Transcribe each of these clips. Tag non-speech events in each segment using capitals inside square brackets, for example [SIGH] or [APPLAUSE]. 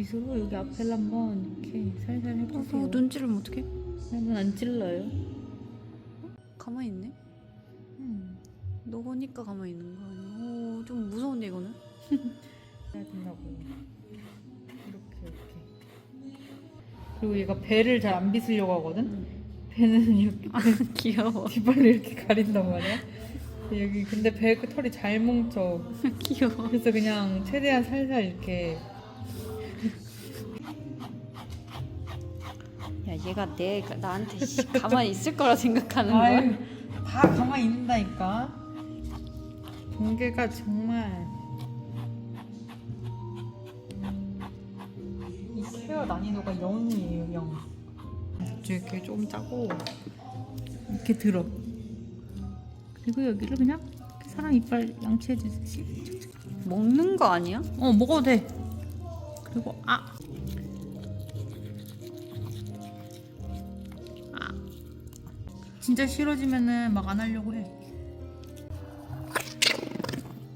눈곱빗으로 여기 앞에를 한번 이렇게 살살 해주세요. 어, 눈 찌르면 어떡해? 눈안 찔러요. 가만히 있네. 음. 너니까 가만히 있는 거 아니야? 오, 좀 무서운데 이거는? [LAUGHS] 해야 된다고. 이렇게 이렇게. 그리고 얘가 배를 잘 안 빗으려고 하거든. 배는 [LAUGHS] 이렇게 [LAUGHS] 귀여워. 뒷발로 이렇게 가린단 말이야. 여기 근데 배그 털이 잘 뭉쳐. 귀여워. 그래서 그냥 최대한 살살 이렇게 야, 얘가 내 나한테 씨, 가만히 있을 거라 생각하는 거야? 아유, 다 가만히 있는다니까. 번개가 정말 이 스페어 난이도가 0이에요, 0. 이렇게 좀 짜고 이렇게 들어. 그리고 여기를 그냥 이렇게 사람 이빨 양치해 주듯이. 먹는 거 아니야? 어, 먹어도 돼. 그리고 아. 아. 진짜 싫어지면은 막 안 하려고 해.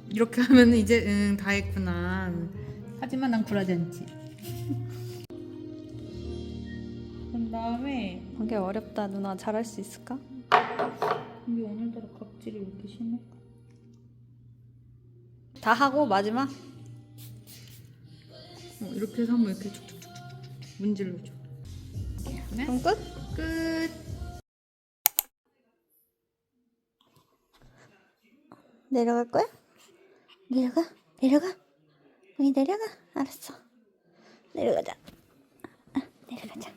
이렇게 하면 이제 응 다 했구나. 하지만 난 굴하지 않지. 그런 다음에 되게 어렵다. 누나 잘할 수 있을까? 이게 오늘따라 각질이 왜 이렇게 심해? 다 하고 마지막? 어, 이렇게 해서 한번 이렇게 촉촉촉촉 문질러줘. 그럼 끝? 끝. 내려갈 거야? 내려가? 내려가? 여기 내려가? 알았어. 내려가자. 아, 내려가자.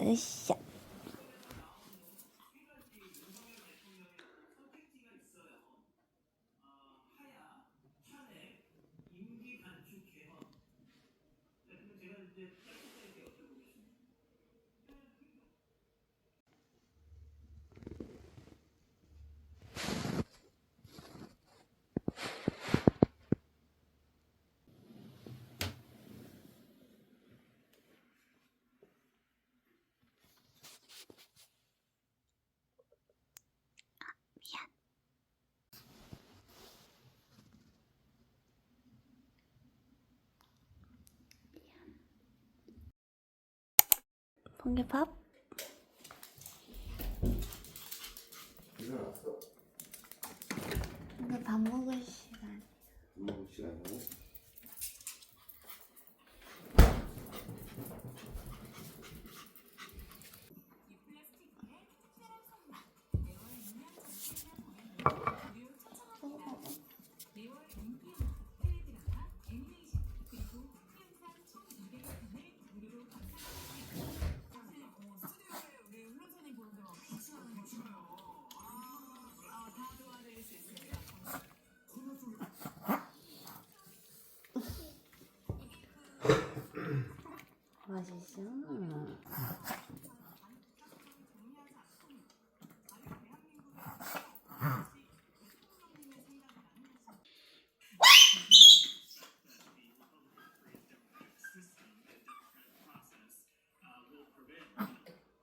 으쌰. 번개밥? 이제 밥 먹을 시간. 먹을 시간이고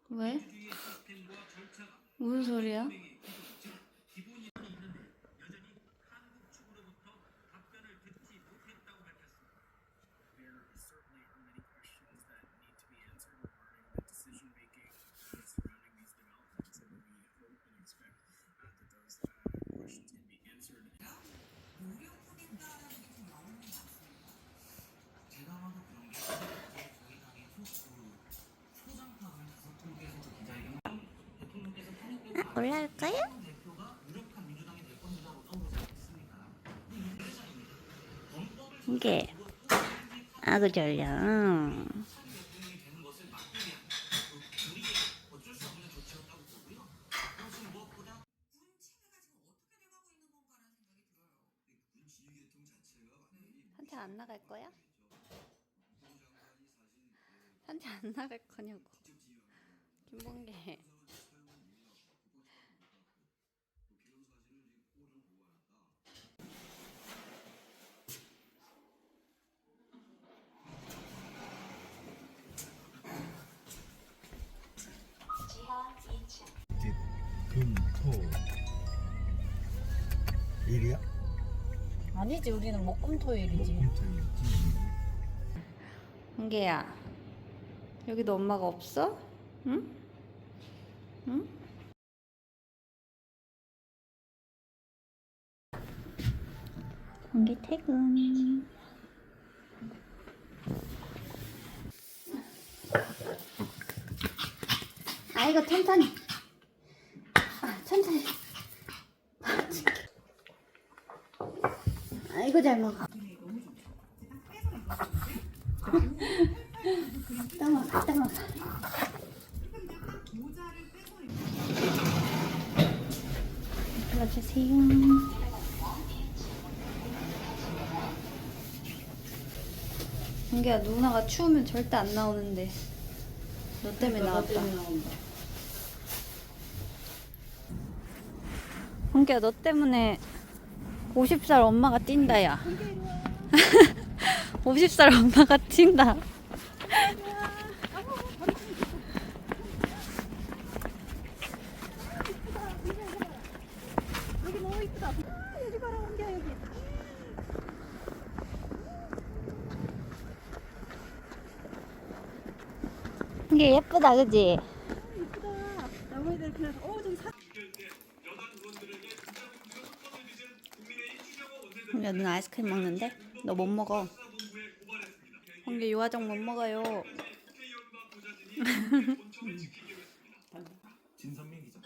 왜? 무슨 소리야? 올라올 거야? 이게 아그 졸려. 산책 안 나갈 거야? 산책 안 나갈 거냐고. 김봉계. 일이야? 아니지 우리는 목금토일이지. 금토일이지 한계야 여기도 엄마가 없어? 응? 응? 한계 퇴근 아이고 천천히 아 천천히 이고 잘 먹어. 따먹어 따먹어. 불러주세요. 은기야 누나가 추우면 절대 안 나오는데. 너 때문에 나왔다. 은기야 너 때문에 50살 엄마가 뛴다 야. [LAUGHS] 50살 엄마가 뛴다. 이게 예쁘다 그지? 잠시만 누나 아이스크림 먹는데? 너 못 먹어. 홍게 유화정 못 먹어요. [LAUGHS] 진선민 기자